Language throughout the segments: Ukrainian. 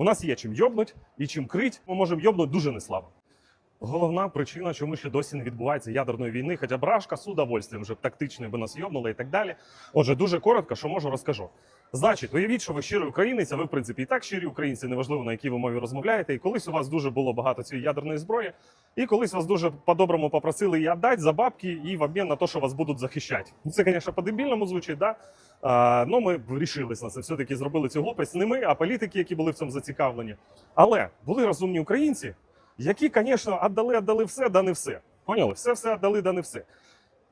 У нас є чим йобнуть і чим крить. Ми можемо йобнути дуже неслабо. Головна причина, чому ще досі не відбувається ядерної війни, хоча брашка з удовольствием вже тактично би нас йобнули і так далі. Отже, дуже коротко, що можу, розкажу. Значить, уявіть, що ви щирий українець, а ви, в принципі, і так щирі українці, неважливо на якій ви мові розмовляєте. І колись у вас дуже було багато цієї ядерної зброї, і колись вас дуже по-доброму попросили її віддати за бабки і в обмін на те, що вас будуть захищати. Ну, Це, звісно, по-дебільному звучить, да? А, ну, ми вирішились на це. Все-таки зробили цю глупость не ми, а політики, які були в цьому зацікавлені. Але були розумні українці, які, звісно, віддали, віддали все, да не все. Поняли? Все, все віддали, да не все.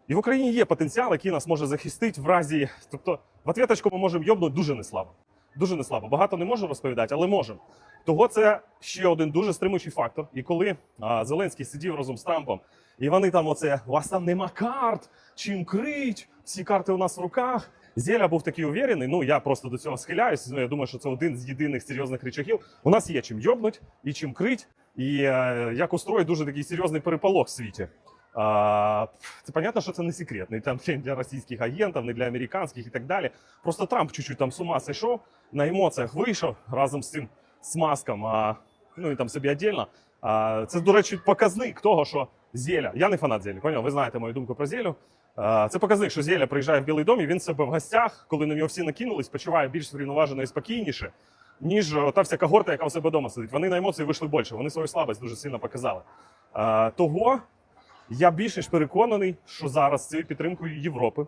І в Україні є потенціал, який нас може захистити в разі. Тобто, в ответочку ми можемо йобнути дуже неслабо. Дуже неслабо. Багато не можу розповідати, але можемо. Того це ще один дуже стримуючий фактор. І коли а, Зеленський сидів разом з Трампом, і вони там оце, у вас там нема карт, чим крить, всі карти у нас в руках. Зєля був такий уверений, ну я просто до цього схиляюсь. Ну, я думаю, що це один з єдиних серйозних речагів. У нас є чим йобнуть і чим крить, і е, як устроїть дуже такий серйозний переполох в світі. Це понятно, що це не секрет, не там для російських агентів, не для американських і так далі. Просто Трамп чуть-чуть там з ума зійшов, на емоціях вийшов разом з цим смазком, а, ну і там собі віддільно. А, це, до речі, показник того, що Зеля. Я не фанат Зелі, поняв? Ви знаєте мою думку про Зелю. Це показник, що Зеля приїжджає в Білий дом і він себе в гостях, коли на нього всі накинулись, почуває більш врівноважено і спокійніше, ніж та вся когорта, яка у себе вдома сидить. Вони на емоції вийшли більше, вони свою слабость дуже сильно показали. Того я більш ніж переконаний, що зараз з цією підтримкою Європи,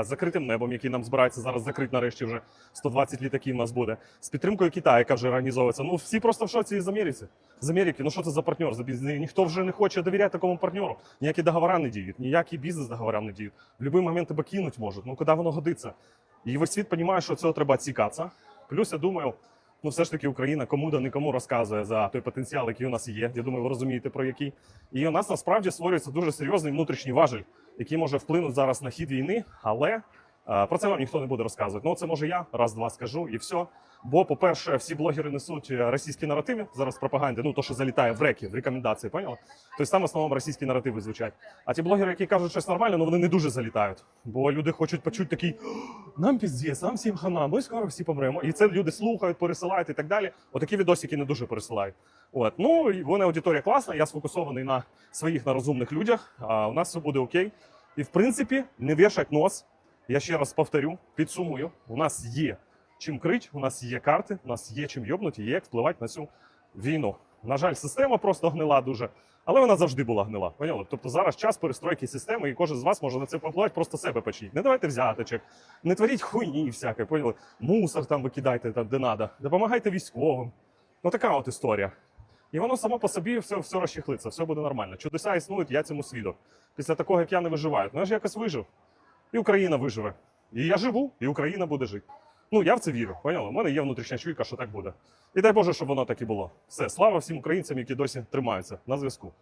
закритим небом, який нам збирається зараз закрити нарешті вже 120 літаків у нас буде, з підтримкою Китаю, яка вже організовується. Ну всі просто в шоці з Америки. З Америки, ну що це за партнер? За бізнес? Ніхто вже не хоче довіряти такому партнеру. Ніякі договори не діють, ніякі бізнес договори не діють. В будь-який момент тебе кинуть можуть. Ну куди воно годиться? І весь світ розуміє, що цього треба цікатися. Плюс я думаю. Ну, все ж таки, Україна кому да нікому розказує за той потенціал, який у нас є. Я думаю, ви розумієте про який. І у нас насправді створюється дуже серйозний внутрішній важель, який може вплинути зараз на хід війни, але про це вам ніхто не буде розказувати. Ну, це може я раз-два скажу і все. Бо, по-перше, всі блогери несуть е, російські наративи зараз в пропаганді, ну то, що залітає в реки, в рекомендації, поняли? Тобто там в основному російські наративи звучать. А ті блогери, які кажуть щось нормальне, ну вони не дуже залітають. Бо люди хочуть почути такий нам піздець, нам всім хана, ми скоро всі помремо. І це люди слухають, пересилають і так далі. Отакі відосики не дуже пересилають. От ну і вона аудиторія класна. Я сфокусований на своїх на розумних людях. А у нас все буде окей. І в принципі, не вішать нос. Я ще раз повторю, підсумую. У нас є чим крить, у нас є карти, у нас є чим йобнути, є як впливати на цю війну. На жаль, система просто гнила дуже, але вона завжди була гнила. Поняли? Тобто зараз час перестройки системи, і кожен з вас може на це попливати, просто себе почніть. Не давайте взяточок, не творіть хуйні всяке, поняли? Мусор там викидайте там, де надо. Допомагайте військовим. Ну така от історія. І воно само по собі все, все розчехлиться, все буде нормально. Чудеса існують, я цьому свідок. Після такого, як я не виживаю. Ну я ж якось вижив. І Україна виживе. І я живу, і Україна буде жити. Ну, я в це вірю, Поняла? У мене є внутрішня чуйка, що так буде. І дай Боже, щоб воно так і було. Все, слава всім українцям, які досі тримаються на зв'язку.